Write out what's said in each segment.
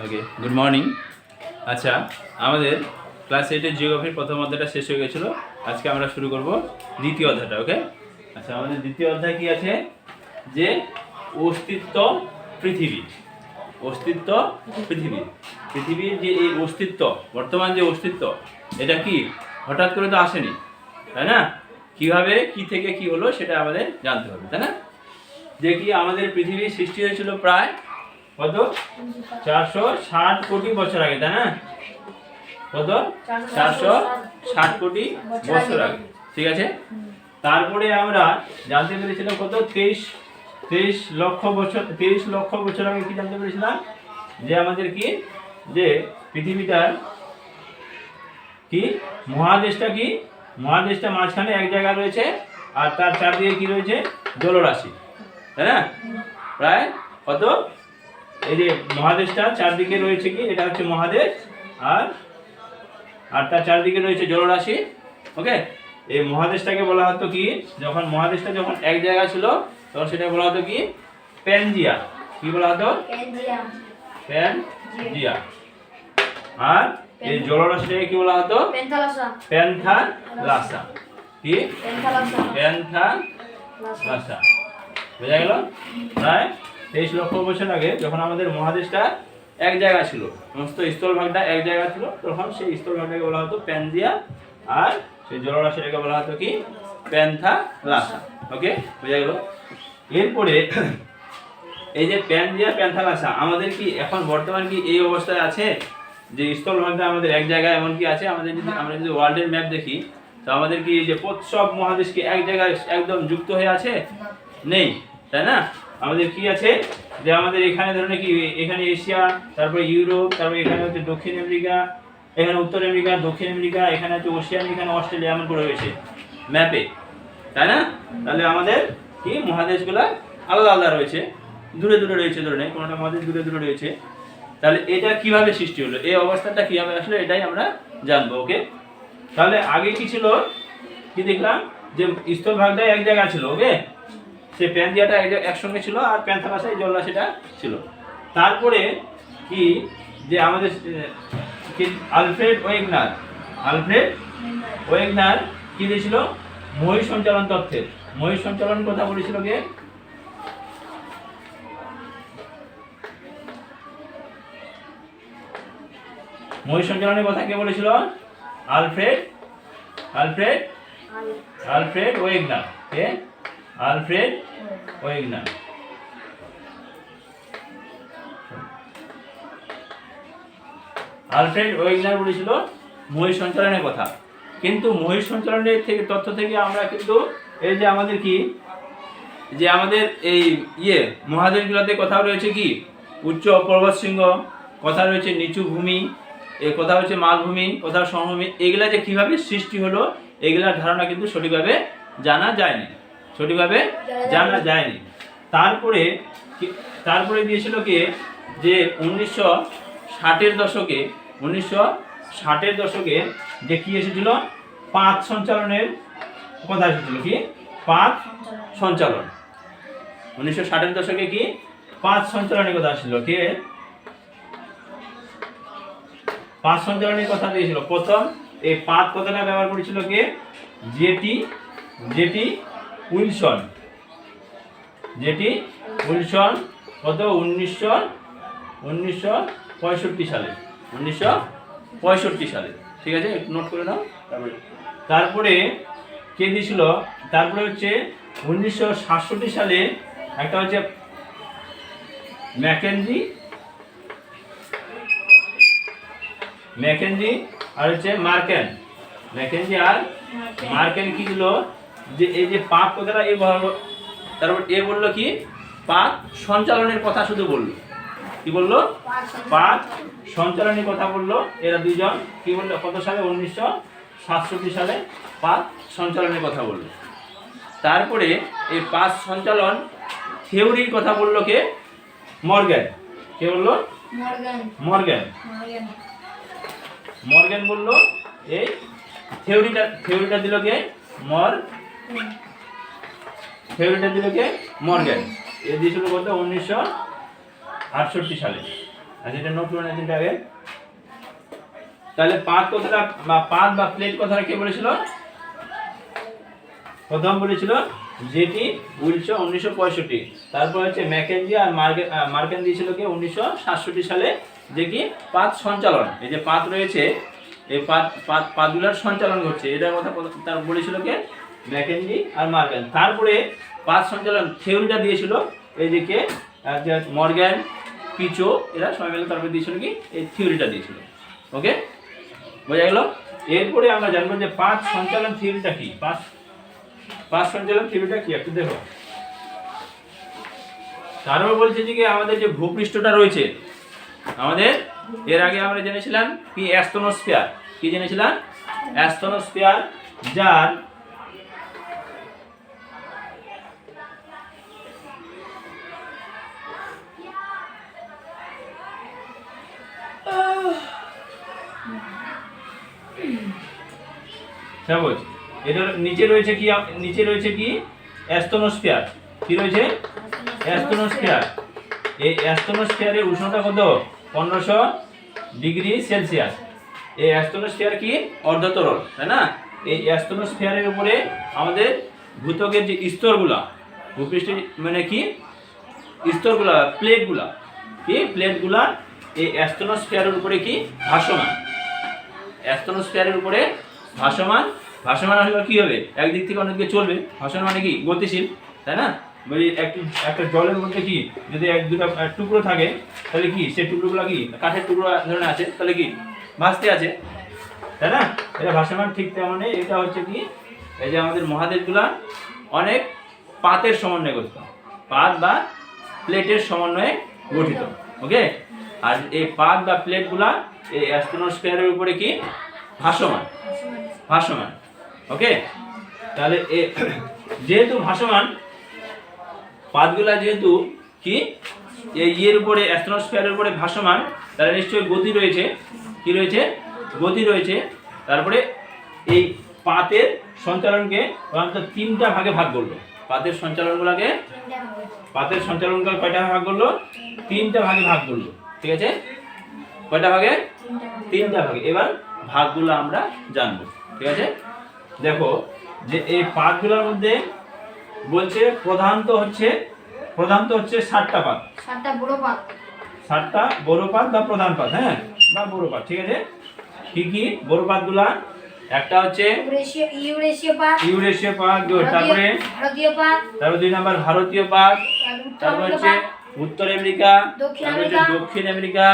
Okay good morning আচ্ছা আমাদের class এইটের জিওগ্রাফির প্রথম অধ্যায়টা শেষ হয়ে গেছিল। আজকে আমরা শুরু করব দ্বিতীয় অধ্যায়টা ওকে আচ্ছা আমাদের দ্বিতীয় অধ্যায় কি আছে? যে অস্তিত্ব পৃথিবী। অস্তিত্ব পৃথিবী। পৃথিবীর যে এই অস্তিত্ব, বর্তমান যে অস্তিত্ব, এটা কি? হঠাৎ করে তো আসেনি, তাই না? কীভাবে, কি থেকে, কি হলো, সেটা আমাদের জানতে হবে, তাই না? যে কি আমাদের পৃথিবীর সৃষ্টি হয়েছিল প্রায় কত? চারশো ষাট কোটি বছর আগে, তাই না? কত? চারশো ষাট কোটি বছর আগে। ঠিক আছে? তারপরে আমরা জানতে পেরেছিলাম কত? তেইশ তেইশ লক্ষ বছর, তেইশ লক্ষ বছর আগে কি জানতে পেরেছিলাম? যে আমাদের কি? যে পৃথিবীটার কি? মহাদেশটা কি? মহাদেশটা মাঝখানে এক জায়গায় রয়েছে আর তার চারদিকে কি রয়েছে? জলরাশি। তাই না? প্রায় কত? এই যে মহাদেশটা চারদিকে রয়েছে কি? এটা হচ্ছে মহাদেশ আর আর তার চারদিকে রয়েছে জলরাশি ওকে এই মহাদেশটাকে বলা হতো কি? যখন মহাদেশটা যখন এক জায়গা ছিল তখন সেটা বলা হতো কি? প্যানজিয়া। কি বলা হতো? প্যানজিয়া। আর এই জলরাশিটাকে কি বলা হতো? প্যান্থালাসা কি? প্যান্থালাসা বোঝা গেল? প্রায় তেইশ লক্ষ বছর আগে যখন আমাদের মহাদেশটা এক জায়গা ছিল, সমস্ত স্থলভাগটা এক জায়গা ছিল, তখন সেই স্থলভাগটাকে বলা হতো প্যানজিয়া আর সেই জলরাশিটাকে বলা হতো কি? প্যান্থা প্যান্থালাসা। ওকে বোঝা গেল? এরপরে এই যে প্যানজিয়া, প্যান্থালাসা, আমাদের কি এখন বর্তমান কি এই অবস্থায় আছে? যে স্থলভাগটা আমাদের এক জায়গায় এমন কি আছে, আমাদের যদি আমরা যদি ওয়ার্ল্ডের ম্যাপ দেখি, তো আমাদের কি এই যে প্রত- সব মহাদেশ কি এক জায়গায় একদম যুক্ত হয়ে আছে? নেই, তাই না? আমাদের কি আছে? যে আমাদের এখানে ধরুন কি এখানে এশিয়া, তারপরে ইউরোপ, তারপরে এখানে হচ্ছে দক্ষিণ আমেরিকা, এখানে উত্তর আমেরিকা, দক্ষিণ আমেরিকা, এখানে হচ্ছে ওশিয়ান, এখানে অস্ট্রেলিয়া এমন করে রয়েছে ম্যাপে। তাই না? তাহলে আমাদের কি মহাদেশগুলা আলাদা আলাদা রয়েছে। দূরে দূরে রয়েছে ধরে কোনোটা মহাদেশ দূরে দূরে রয়েছে। তাহলে এটা কীভাবে সৃষ্টি হলো? এই অবস্থাটা কীভাবে আসলো? এটাই আমরা জানব, ওকে? তাহলে আগে কি ছিল? কি দেখলাম? যে স্থলভাগটা এক জায়গায় ছিল, ওকে? সে প্যানজিয়াটা একসঙ্গে ছিল আর প্যান্থালাসা এই জলরাশিটা ছিল। তারপরে কি যে আমাদের আলফ্রেড ওয়েগনার আলফ্রেড ওয়েগনার কি দিয়েছিল? মহিষ সঞ্চালন তত্ত্বের। মহিষ সঞ্চালন কথা বলেছিল কে? মহিষ সঞ্চালনের কথা কে বলেছিল? Alfred Alfred Alfred Wegener. কে? Alfred Wegener. আলফ্রেড ওয়েগনার বলেছিল মহিষ সঞ্চালনের কথা। কিন্তু মহিষ সঞ্চালনের থেকে তথ্য থেকে আমরা কিন্তু এই যে আমাদের কি? যে আমাদের এই ইয়ে মহাদেশগুলোতে কথা রয়েছে কি? উচ্চ পর্বত শৃঙ্গ কথা রয়েছে নিচু ভূমি, এ কথা হচ্ছে মালভূমি কথা সমভূমি। এগুলা যে কীভাবে সৃষ্টি হলো, এগুলার ধারণা কিন্তু সঠিকভাবে জানা যায়নি। সঠিকভাবে জানা যায়নি। তারপরে তারপরে দিয়েছিল কে? যে উনিশশো ষাটের দশকে, উনিশশো ষাটের দশকে যে কি এসেছিল? পাঁচ সঞ্চালনের কথা এসেছিল কি? পাঁচ সঞ্চালন। উনিশশো ষাটের দশকে কি? পাঁচ সঞ্চালনের কথা ছিল কে? পাঁচ সঞ্চালনের কথা দিয়েছিল। প্রথম এই পাঁচ কথাটা ব্যবহার করেছিল কে? J T J T Wilson. যেটি উইলসন কত? উনিশশো উনিশশো পঁয়ষট্টি সালে। উনিশশো পঁয়ষট্টি সালে। ঠিক আছে? একটু নোট করে নাও। তারপরে তারপরে কে দিয়েছিল? তারপরে হচ্ছে উনিশশো সাতষট্টি সালে একটা হচ্ছে ম্যাকেনজি ম্যাকেনজি আর হচ্ছে মার্কেন ম্যাকেনজি আর মার্কেন কি দিল যে এই যে পাক কথাটা এ বল- তারপর এ বলল কি? পাক সঞ্চালনের কথা শুধু বলল। কি বলল? পাক সঞ্চালনের কথা বলল। এরা দুজন কি বলল? কত সালে? উনিশশো সাতষট্টি সালে পাক সঞ্চালনের কথা বলল। তারপরে এই পাঁচ সঞ্চালন থিওরির কথা বলল কে? মর্গ্যান কে বলল? মর্গ্যান মর্গ্যান বলল এই থিওরিটা থিওরিটা দিল কে? মর থিওরিটা দিল কে? মর্গ্যান এ দিয়েছিল কত উনিশশো আটষট্টি সালে। আর এটা নোট করে নিয়েছেন আগে? তাহলে পাত কথাটা, বা পাত বা প্লেট কথাটা কে বলেছিল? প্রথম বলেছিল যেটি উনিশশো উনিশশো পঁয়ষট্টি। তারপর হচ্ছে ম্যাকেনজি আর মার্কে মার্কেন দিয়েছিল কে? উনিশশো সাতষট্টি সালে। যে কি? পাত সঞ্চালন। এই যে পাত রয়েছে, এই পাত পাত পাতগুলোর সঞ্চালন ঘটছে। এটার কথা তার বলেছিল কে? ম্যাকেনজি আর মার্কেন তারপরে পাঁচ সঞ্চালন থিওরিটা দিয়েছিল এই যে কে আহ, যে মর্গ্যান পিচো এরা সবাই মিলে তারপরে দিয়েছিল কি? এই থিওরিটা দিয়েছিল। ওকে? বোঝা গেল? এরপরে আমরা জানব যে পাঁচ সঞ্চালন থিওরিটা কি? পাঁচ পাঁচ সঞ্চালন থিওরিটা কি? একটু দেখো। তারপর বলছে যে আমাদের যে ভূপৃষ্ঠটা রয়েছে আমাদের এর আগে আমরা জেনেছিলাম কি অ্যাস্তনোস্ফিয়ার। কি জেনেছিলাম? অ্যাস্তনোস্ফিয়ার যার বলছি এটার নিচে রয়েছে কি নিচে রয়েছে কি? অ্যাস্তনোস্ফিয়ার। কি রয়েছে? অ্যাস্তনোস্ফিয়ার। এই অ্যাস্তনোস্ফিয়ারের উষ্ণতা কত? পনেরোশো ডিগ্রি সেলসিয়াস। এই অ্যাস্তনোস্ফিয়ার কি? অর্ধতরল, তাই না? এই অ্যাস্তনোস্ফিয়ারের উপরে আমাদের ভূতকের যে স্তরগুলা, ভূপৃষ্ঠের মানে কি? স্তরগুলা, প্লেটগুলা। কি? প্লেটগুলা এই অ্যাস্তনোস্ফিয়ারের উপরে কি? ভাসমান। অ্যাস্তনোস্ফিয়ারের উপরে ভাসমান। ভাসমান হলে কি হবে? একদিক থেকে অন্যদিকে চলবে। ভাসমান মানে কি? গতিশীল, তাই না? বলি একটু একটা জলের মধ্যে কি? যদি এক দুটো টুকরো থাকে, তাহলে কি? সেই টুকরোগুলো কি? কাঠের টুকরো ধরনের আছে, তাহলে কি? ভাসতে আছে, তাই না? এটা ভাসমান ঠিক তেমনই। এটা হচ্ছে কি? এই যে আমাদের মহাদেশগুলা অনেক পাতের সমন্বয়ে গঠিত। পাত বা প্লেটের সমন্বয়ে গঠিত। ওকে আর এই পাত বা প্লেটগুলা এই অ্যাস্ট্রোনোস্ফিয়ারের উপরে কি? ভাসমান। ভাসমান। ওকে তাহলে এ যেহেতু ভাসমান পাতগুলা যেহেতু কি? এই ইয়ের উপরে অ্যাস্ট্রোনোস্ফিয়ারের উপরে ভাসমান তাহলে নিশ্চয়ই গতি রয়েছে। কি রয়েছে? গতি রয়েছে। তারপরে এই পাতের সঞ্চালনকে প্রধানত তিনটা ভাগে ভাগ করল। পাতের সঞ্চালনগুলোকে পাতের সঞ্চালনগুলো কয়টা ভাগ করল? তিনটা ভাগে ভাগ করল। ঠিক আছে? কয়টা ভাগে? তিনটা ভাগে। এবার ভাগগুলো আমরা জানব ঠিক আছে? দেখো যে এই পাতগুলোর মধ্যে বলছে প্রধানত হচ্ছে প্রধানত হচ্ছে ষাটটা পাত সাতটা বড় পাত ষাটটা বড় পাত বা প্রধান পাত হ্যাঁ? বা বড় পাত ঠিক আছে? কি কি বড় পাতগুলা একটা হচ্ছে ইউরেশীয় পাত ইউরেশীয় পাত তারপরে ভারতীয় পাত তারপরে দুই নাম্বার ভারতীয় পাত তারপর হচ্ছে উত্তর আমেরিকা দক্ষিণ আমেরিকা,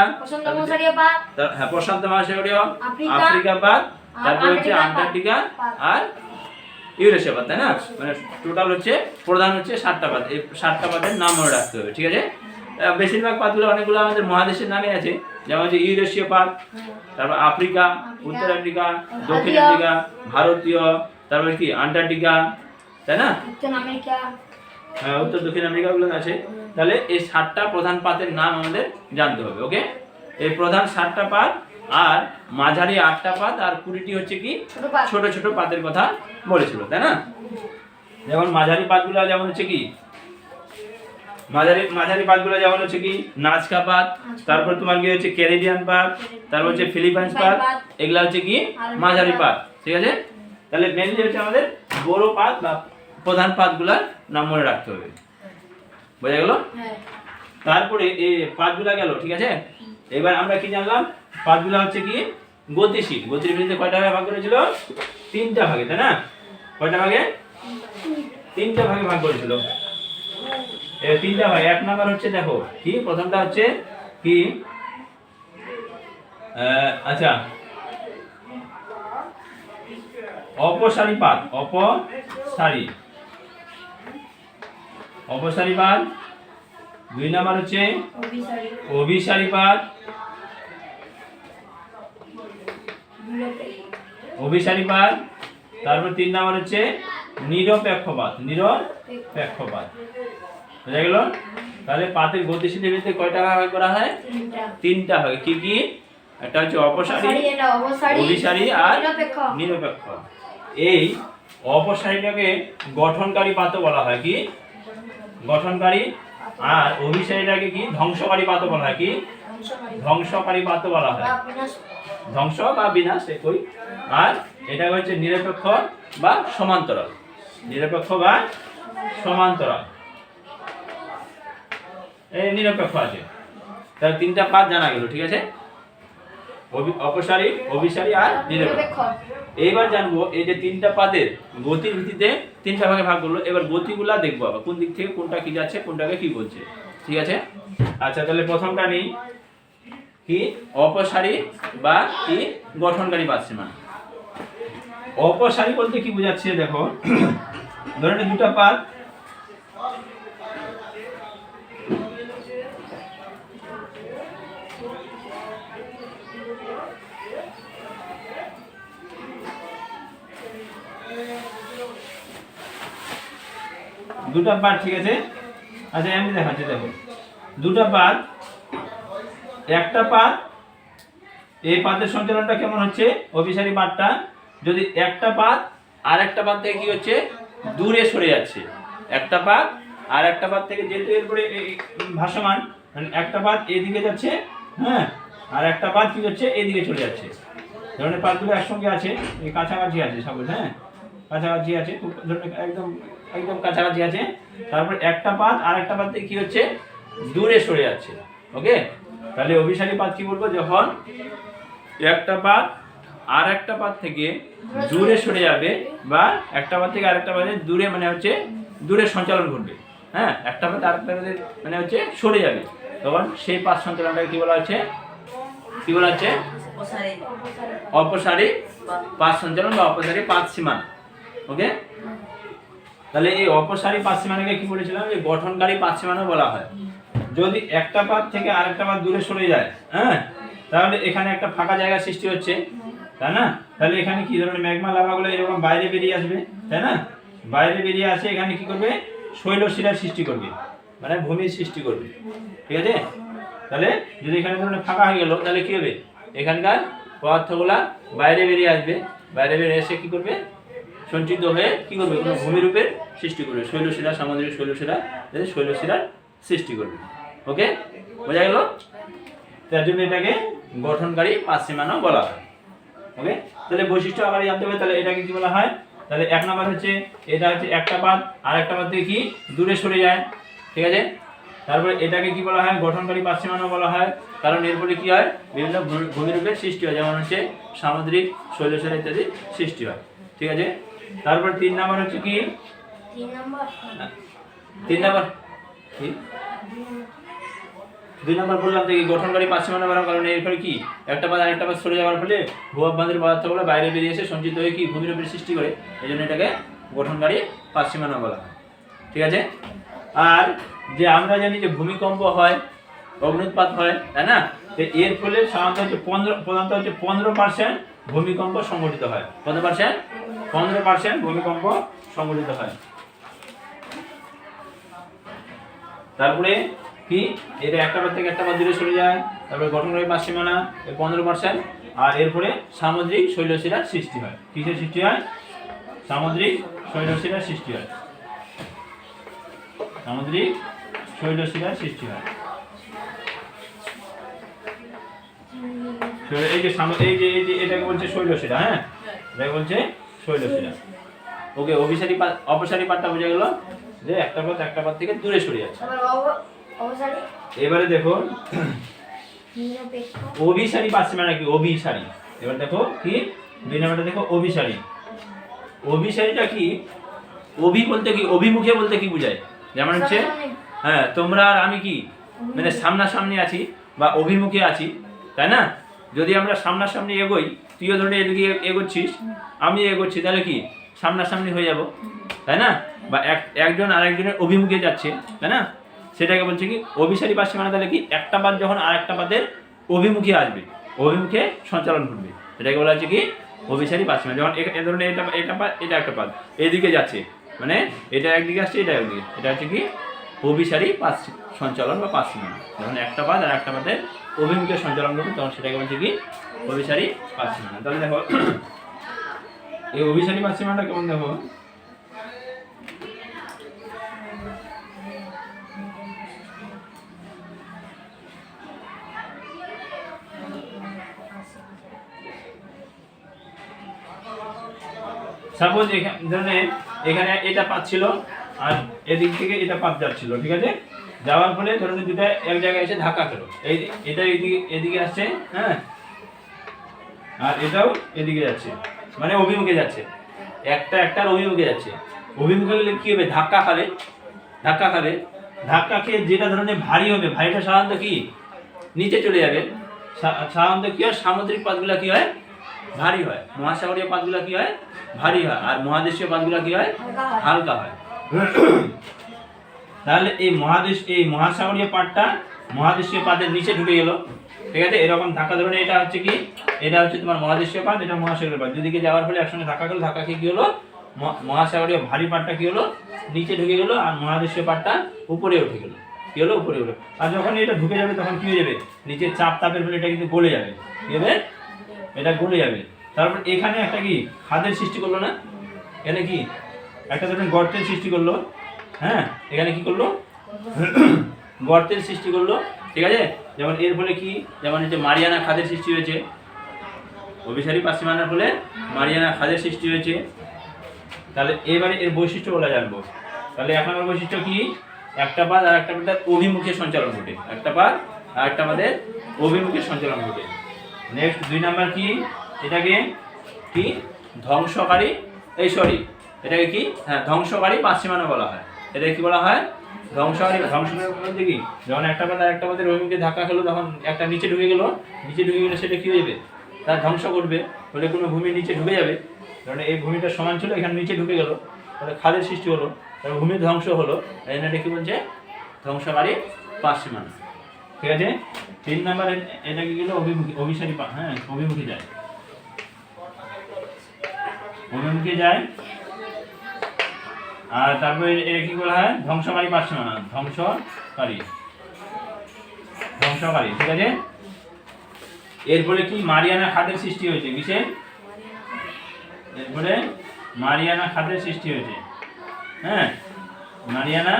হ্যাঁ প্রশান্ত মহাসাগরীয় আফ্রিকা, পাত তারপর হচ্ছে আন্টার্কটিকা আর ইউরেশিয়া পাত তাই না? মানে টোটাল হচ্ছে প্রধান হচ্ছে সাতটা পাত। এই সাতটা পাতের নাম মনে রাখতে হবে ঠিক আছে? বেশিরভাগ পাতগুলো অনেকগুলো আমাদের মহাদেশের নামে আছে যেমন হচ্ছে ইউরেশীয় পাত তারপর আফ্রিকা উত্তর আমেরিকা দক্ষিণ। আমেরিকা ভারতীয় তারপর কি আন্টার্কটিকা তাই না? উত্তর আমেরিকা হ্যাঁ, দক্ষিণ আমেরিকাগুলো আছে। তাহলে এই সাতটা প্রধান পাতের নাম আমাদের জানতে হবে ওকে এই প্রধান সাতটা পাত আর মাঝারি আটটা পাত আর কুড়িটি হচ্ছে কি? ছোট ছোট ছোট পাতের কথা বলেছিল তাই না? যেমন মাঝারি পাতগুলো যেমন হচ্ছে কি? মাঝারি মাঝারি পাতগুলো যেমন হচ্ছে কি? নাচকা পাত তারপর তোমার কি হচ্ছে? ক্যারিবিয়ান পাত তারপর হচ্ছে ফিলিপাইন্স পাত এগুলা হচ্ছে কি? মাঝারি পাত ঠিক আছে? তাহলে মেনলি হচ্ছে আমাদের বড় পাত বা প্রধান পাতগুলার নাম মনে রাখতে হবে। বোঝা গেল? হ্যাঁ। তারপরে এই পাতগুলা গেল ঠিক আছে? এবার আমরা কি জানলাম? পাতগুলা হচ্ছে কি? গতিশীল। গতির বিরুদ্ধে কয়টা ভাগে ভাগ করেছিল? তিনটা ভাগে তাই না? কয়টা ভাগে? তিনটা ভাগে ভাগ করেছিল। তিনটা ভাগ। এক নাম্বার হচ্ছে দেখো কি? প্রথমটা হচ্ছে কি? আচ্ছা। অপসারী পাত অপসারী। অপসারী পাত দুই নাম্বার হচ্ছে অভিসারী পাত অভিসারী পাত তারপর তিন নাম্বার হচ্ছে নিরপেক্ষপাত নিরপেক্ষপাত বুঝা গেল? তাহলে পাতের গতিশীলের ভিত্তিতে কয়টা ভাগ করা হয়? তিনটা। তিনটা হয়। কি কি? একটা হচ্ছে অপসারী অভিসারী আর নিরপেক্ষ। এই অপসারীটাকে গঠনকারী পাতও বলা হয়। কি? গঠনকারী। আর অভিসারীটাকে কি? ধ্বংসকারী পাতও বলা হয়। কি? ধ্বংসকারী। পাতও বলা হয়। ধ্বংস বা বিনাশ একই। আর এটা হচ্ছে নিরপেক্ষ বা সমান্তরাল। নিরপেক্ষ বা সমান্তরাল। এই নিরপেক্ষ আছে। তার তিনটা পাত জানা গেল ঠিক আছে? অপসারী অভিসারী আর নিরপেক্ষ। এইবার জানব এই যে তিনটা পাদের গতির ভিত্তিতে তিনটা ভাগে ভাগ করল। এবার গতিগুলা দেখব আবার কোন দিক থেকে কোনটা কি যাচ্ছে কোনটাকে কি বলছে। ঠিক আছে? আচ্ছা তাহলে প্রথমটা নেই। কি অপসারী বা কি গঠনকারী পাশ্চিমা অপসারী বলতে কি বোঝাচ্ছে? দেখো ধরেন দুটা পাত দুটা পাত ঠিক আছে? আচ্ছা আমি দেখাচ্ছি, দেখো। দুটা পাত একটা পাত এই পাতের সঞ্চালনটা কেমন হচ্ছে? অভিসারী পাতটা যদি একটা পাত আর একটা পাত থেকে কি হচ্ছে? দূরে সরে যাচ্ছে। একটা পাত আর একটা পাত থেকে যেহেতু এরপরে ভাসমান মানে একটা পাত এদিকে যাচ্ছে হ্যাঁ? আর একটা পাত কি হচ্ছে? এদিকে চলে যাচ্ছে। ধরনের পাতগুলো একসঙ্গে আছে, এই কাছাকাছি আছে সাপোজ হ্যাঁ? কাছাকাছি আছে, খুব একদম একদম কাছাকাছি আছে। তারপর একটা পাত আর একটা পাত কি হচ্ছে? দূরে সরে যাচ্ছে। ওকে তাহলে অভিসারী পাত কি বলব? যখন একটা পাত আর একটা পাত থেকে দূরে সরে যাবে বা একটা পাত থেকে আরেকটা পাতে দূরে মানে হচ্ছে দূরে সঞ্চালন ঘটবে। হ্যাঁ? একটা পাত আরেকটা পাতে মানে হচ্ছে সরে যাবে। তখন সেই পাত সঞ্চালনটাকে কি বলা হচ্ছে? কি বলা হচ্ছে? অপসারী পাত সঞ্চালন বা অপসারী পাত সীমানা। ওকে তাহলে এই অপসারী পাত সীমানাকে কি বলেছিলাম? এই গঠনকারী পাত সীমানা বলা হয়। যদি একটা পাত থেকে আরেকটা পাত দূরে সরে যায় হ্যাঁ? তাহলে এখানে একটা ফাঁকা জায়গা সৃষ্টি হচ্ছে, তাই না? তাহলে এখানে কি ধরনের ম্যাগমা লাভাগুলো এরকম বাইরে বেরিয়ে আসবে, তাই না? বাইরে বেরিয়ে আসে, এখানে কি করবে? শৈলশিলার সৃষ্টি করবে মানে ভূমির সৃষ্টি করবে, ঠিক আছে? তাহলে যদি এখানে ধরনের ফাঁকা হয়ে গেল, তাহলে কি হবে? এখানকার পদার্থগুলা বাইরে বেরিয়ে আসবে, বাইরে বেরিয়ে এসে কি করবে? সঞ্চিত হয়ে কি করবে? কোনো ভূমিরূপের সৃষ্টি করবে। শৈলশিলা, সামুদ্রিক শৈলশিলা যাতে শৈলশিলার সৃষ্টি করবে। ওকে? বোঝা গেল? তার জন্য এটাকে গঠনকারী পাশ্চিমানো বলা হয়। ওকে? তাহলে বৈশিষ্ট্য আবার জানতে হবে। তাহলে এটাকে কি বলা হয়? তাহলে এক নাম্বার হচ্ছে, এটা হচ্ছে একটা পাত, আর একটা পাত থেকে কি? দূরে সরে যায়। ঠিক আছে? তারপরে এটাকে কি বলা হয়? গঠনকারী পাশ্চিমানো বলা হয়। কারণ এর ফলে কি হয়? বিভিন্ন ভূমি- ভূমিরূপের সৃষ্টি হয়। যেমন হচ্ছে সামুদ্রিক শৈলশিলা ইত্যাদি সৃষ্টি হয়। ঠিক আছে? তারপর তিন নাম্বার হচ্ছে কি? তিন নাম্বার। কি? দুই নম্বর বললাম যে গঠনকারী পাশ্চিমানা বাড়ার কারণে এর ফলে কি? একটা পাত আরেকটা পাত সরে যাওয়ার ফলে ভূভাব বাঁধের পদার্থগুলো বাইরে বেরিয়ে এসে সঞ্চিত হয়ে কি ভূমিরূপের সৃষ্টি করে? এই জন্য এটাকে গঠনকারী পাশ্চিমানা বলা হয়। ঠিক আছে? আর যে আমরা জানি যে ভূমিকম্প হয় অগ্নুৎপাত হয় তাই না? তো এর ফলে সাধারণত হচ্ছে পনেরো প্রধানত হচ্ছে পনেরো পার্সেন্ট ভূমিকম্প সংঘটিত হয়। কত পার্সেন্ট পনেরো পার্সেন্ট ভূমিকম্প সংঘটিত হয়। তারপরে কি? এটা একটা বার থেকে একটা বার দূরে সরে যায়, তারপরে গঠনকারী পাশ্চিমানা এই পনেরো পার্সেন্ট আর এরপরে সামুদ্রিক শৈলশিলার সৃষ্টি হয়। কিসের সৃষ্টি হয়? সামুদ্রিক শৈলশিলার সৃষ্টি হয়। সামুদ্রিক শৈলশিলার সৃষ্টি হয়। এই যে এই যে এই যে এটাকে বলছে শৈলশিলা হ্যাঁ? এটাকে বলছে ওকে অভিসারী পাত অপসারী পাতটা বোঝা গেল যে একটা পাত একটা পাত থেকে দূরে সরে যাচ্ছে। এবারে দেখো অভিসারী পাশ্চিমানা কি? অভিসারী। এবার দেখো কি? দুই নাম্বারটা দেখো অভিসারী। অভিসারীটা কি? অভি বলতে কি অভিমুখে বলতে কি বোঝায়? যেমন হচ্ছে হ্যাঁ তোমরা আর আমি কি? মানে সামনাসামনি আছি বা অভিমুখে আছি তাই না? যদি আমরা সামনাসামনি এগোই, তুইও ধরে এদিকে এগোচ্ছিস আমি এগোচ্ছি, তাহলে কি? সামনাসামনি হয়ে যাব, তাই না? বা এক একজন আরেকজনের অভিমুখে যাচ্ছে, তাই না? সেটাকে বলছে কি, অভিসারী পাশে মানে তাহলে কি, একটা পাত যখন আরেকটা পাতের অভিমুখে আসবে, অভিমুখে সঞ্চালন ঘটবে। এটাকে বলা হচ্ছে কি, অভিসারী পাশ্চিমা যখন এ- ধরনের এটা এটা পাত এটা একটা পাত এদিকে যাচ্ছে মানে এটা একদিকে আসছে, এটা একদিকে, এটা হচ্ছে কি, অভিসারী পাশ্চিম সঞ্চালন বা পাশ্চিমা যখন একটা পাত আর একটা পাতের অভিমুখে সঞ্চালন করবে, তখন সেটাকে বলছে কি? অভিসারী মাসীমানা তাহলে দেখো, এই অভিসারী মাসীমানাটা কেমন দেখো? সাপোজ এখানে এখানে এটা পাচ্ছিল আর এদিক থেকে এটা পাত যাচ্ছিল, ঠিক আছে? যাওয়ার ফলে ধরুন দুটা এক জায়গায় এসে ধাক্কা খেলো। এই এটা এদিকে এদিকে আসছে হ্যাঁ? আর এটাও এদিকে যাচ্ছে। মানে অভিমুখে যাচ্ছে। একটা একটার অভিমুখে যাচ্ছে। অভিমুখে গেলে কী হবে? ধাক্কা খাবে। ধাক্কা খাবে। ধাক্কা খেয়ে যেটা ধরনের ভারী হবে, ভারীটা সাধারণত কি? নিচে চলে যাবে। সাধারণত কী হয়? সামুদ্রিক পাতগুলো কী হয়? ভারী হয়। মহাসাগরীয় পাতগুলো কী হয়? ভারী হয়। আর মহাদেশীয় পাতগুলো কী হয়? হালকা হয়। তাহলে এই মহাদেশ, এই মহাসাগরীয় পাটটা মহাদেশীয় পাতের নিচে ঢুকে গেল। ঠিক আছে? এরকম ধাক্কা ধরুন এটা হচ্ছে কি? এটা হচ্ছে তোমার মহাদেশীয় পাত এটা মহাসাগরীয় পাত দুদিকে যাওয়ার ফলে একসঙ্গে ধাক্কা গেল, ধাক্কা কি হলো? মহাসাগরীয় ভারী পাটটা কি হলো? নিচে ঢুকে গেল আর মহাদেশীয় পাটটা উপরে উঠে গেল। কি হলো? উপরে উঠে আর যখন এটা ঢুকে যাবে, তখন কি হয়ে যাবে? নিচের চাপ তাপের ফলে এটা কিন্তু গলে যাবে। কি হবে? এটা গলে যাবে। তারপর এখানে একটা কি? খাদের সৃষ্টি করল না? এখানে কি? একটা ধরুন গর্তের সৃষ্টি করল। হ্যাঁ এখানে কি করল? গর্তের সৃষ্টি করল, ঠিক আছে? যেমন এর ফলে কি? যেমন যে মারিয়ানা খাদের সৃষ্টি হয়েছে। অভিসারী পাশ্চিমানার ফলে মারিয়ানা খাদের সৃষ্টি হয়েছে। তাহলে এবারে এর বৈশিষ্ট্য বলা জানব। তাহলে এক নম্বর বৈশিষ্ট্য কি? একটা পাদ আর একটা পাদের অভিমুখে সঞ্চালন ঘটে। একটা পাদ আর একটা পাদের অভিমুখে সঞ্চালন ঘটে। নেক্সট দুই নাম্বার কি? এটাকে কি? ধ্বংসকারী, এই সরি এটাকে কি? হ্যাঁ ধ্বংসকারী পাশ্চিমানা বলা হয়। এটাকে কি বলা হয়? ধ্বংসকারী ধ্বংসকারী বলতে কি? যখন একটা পাতা একটা পাতের অভিমুখে ধাক্কা খেলো, তখন একটা নিচে ঢুকে গেলো। নিচে ঢুকে গেলে সেটা কি হয়ে যাবে তার ধ্বংস করবে। বলে কোনো ভূমি নিচে ঢুকে যাবে। কারণ এই ভূমিটা সমান ছিল, এখানে নিচে ঢুকে গেল। তাহলে খাদের সৃষ্টি হলো। তারপর ভূমির ধ্বংস হলো। এটা কি বলছে ধ্বংসকারী পাশ্চিমানা ঠিক আছে? তিন নাম্বার এটা কি গেলো অভিমুখী, অভিসারী হ্যাঁ অভিমুখী যায়। অভিমুখী যায়। আর তারপরে এটা কি বলা হয়? ধ্বংসকারী পাশ্চিমানা ধ্বংসকারী। ধ্বংসকারী, ঠিক আছে? এরপরে কি? মারিয়ানা খাদের সৃষ্টি হয়েছে কিসের এরপরে মারিয়ানা খাদের সৃষ্টি হয়েছে। হ্যাঁ? মারিয়ানা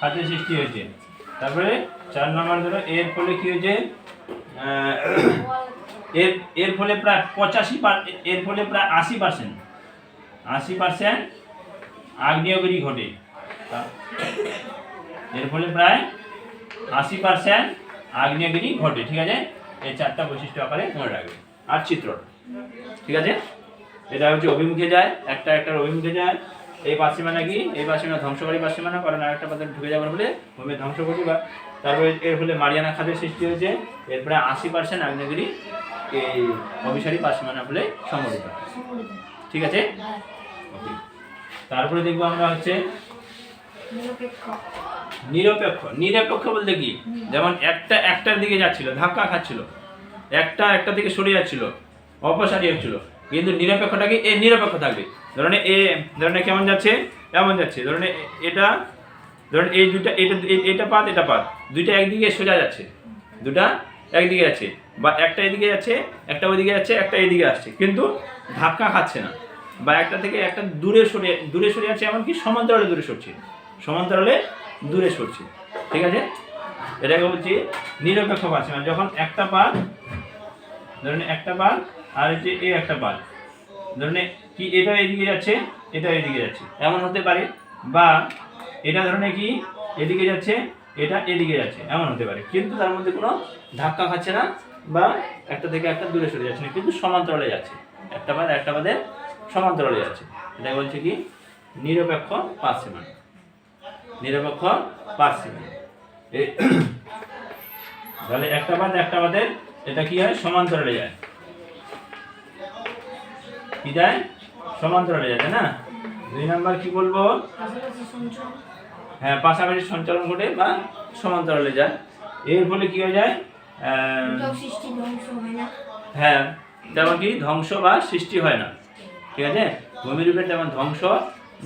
খাদের সৃষ্টি হয়েছে। তারপরে চার নম্বর ধরো, এর ফলে কি হয়েছে? এর এর ফলে প্রায় পঁচাশি এর ফলে প্রায় আশি পার্সেন্ট আশি পার্সেন্ট আগ্নেয়গিরি ঘটে। এর ফলে প্রায় আশি পার্সেন্ট আগ্নেয়গিরি ঘটে ঠিক আছে? এই চারটা বৈশিষ্ট্য আকারে মনে রাখবে। আর চিত্র ঠিক আছে? এটা হচ্ছে অভিমুখে যায় একটা একটার অভিমুখে যায় এই পাশ্চিমানা কি? এই পাশ্চিমানা ধ্বংসকারী পাশ্চিমানা কারণ আরেকটা পাত্র ঢুকে যাওয়ার ফলে ভূমি ধ্বংস করছে বা তারপরে এর ফলে মারিয়ানা খাদের সৃষ্টি হয়েছে এরপরে আশি পার্সেন্ট আগ্নেয়গিরি এই অভিসারী পাশ্চিমানা ফলে হয়। ঠিক আছে? হ্যাঁ। ওকে তারপরে দেখব আমরা হচ্ছে নিরপেক্ষ। নিরপেক্ষ। বলতে কি? যেমন একটা একটার দিকে যাচ্ছিল ধাক্কা খাচ্ছিল। একটা একটা দিকে সরে যাচ্ছিল অপসারী হচ্ছিল। কিন্তু নিরপেক্ষটা কি? এ নিরপেক্ষ থাকবে। ধরুন এ ধরুন কেমন যাচ্ছে? এমন যাচ্ছে। ধরুন এটা ধরুন এই দুটা এটা এটা পাত এটা পাত। দুইটা একদিকে সোজা যাচ্ছে। দুটা একদিকে যাচ্ছে। বা একটা এদিকে যাচ্ছে একটা ওইদিকে যাচ্ছে একটা এদিকে আসছে। কিন্তু ধাক্কা খাচ্ছে না। বা একটা থেকে একটা দূরে সরে দূরে সরে যাচ্ছে এমনকি সমান্তরালে দূরে সরছে। সমান্তরালে দূরে সরছে। ঠিক আছে? এটাকে বলছি নিরপেক্ষ না যখন একটা পাত ধরুন একটা পাত আর হচ্ছে এই একটা পাত ধরুন কি এটা এদিকে যাচ্ছে, এটা এদিকে যাচ্ছে। এমন হতে পারে। বা এটা ধরনের কি এদিকে যাচ্ছে, এটা এদিকে যাচ্ছে। এমন হতে পারে। কিন্তু তার মধ্যে কোনো ধাক্কা খাচ্ছে না বা একটা থেকে একটা দূরে সরে যাচ্ছে না। কিন্তু সমান্তরালে যাচ্ছে। একটা বাদ একটা বাদে সমান্তরালে যাচ্ছে। এটা বলছে কি? নিরপেক্ষ পার্সিমান। নিরপেক্ষ পার্সিমান। তাহলে একটা বাদ একটা বাদে এটা কি হয়? সমান্তরালে যায়। কি যায় সমান্তরালে যায় না? দুই নাম্বার কি বলব? হ্যাঁ পাশাপাশি সঞ্চালন ঘটে বা সমান্তরালে যায়। এর ফলে কি হয়ে যায়? হয় না। হ্যাঁ যেমন কি ধ্বংস বা সৃষ্টি হয় না। ঠিক আছে? ভূমিরূপের তেমন ধ্বংস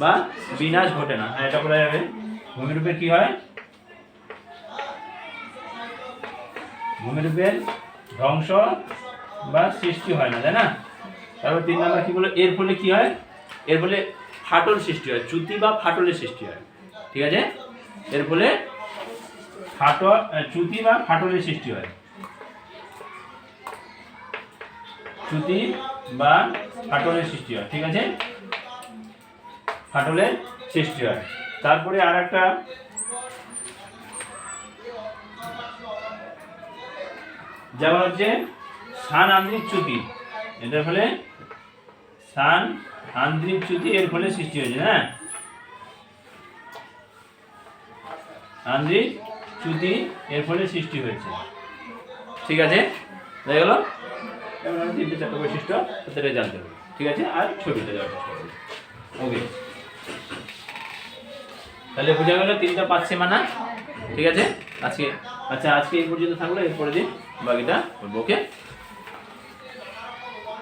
বা বিনাশ ঘটে না। হ্যাঁ এটা বলা যাবে ভূমিরূপের কি হয়? ভূমিরূপের ধ্বংস বা সৃষ্টি হয় না, তাই না? তারপর তিন নাম্বার কি বলে? এর ফলে কি হয়? এর ফলে ফাটল সৃষ্টি হয়। চ্যুতি বা ফাটলের সৃষ্টি হয়। ঠিক আছে? এর ফলে ফাটল, চ্যুতি বা ফাটলের সৃষ্টি হয়। চ্যুতি বা ফাটলের সৃষ্টি হয়, ঠিক আছে? ফাটলের সৃষ্টি হয়। তারপরে আর একটা যেমন হচ্ছে সান আন্দ্রিক চ্যুতি। এটার ফলে সান আন্দ্রিক চ্যুতি এর ফলে সৃষ্টি হয়েছে হ্যাঁ? আন্দ্রিক চ্যুতি এর ফলে সৃষ্টি হয়েছে। ঠিক আছে? হয়ে গেল? এবার আমি তিনটে চারটে বৈশিষ্ট্য সেটা জানতে হবে ঠিক আছে? আর ছবিটা দেওয়ার চেষ্টা করব। ওকে তাহলে বোঝা গেল তিনটা পাঁচ সীমানা। ঠিক আছে? আজকে আচ্ছা আজকে এই পর্যন্ত থাকল এরপরে দিন বাকিটা ওকে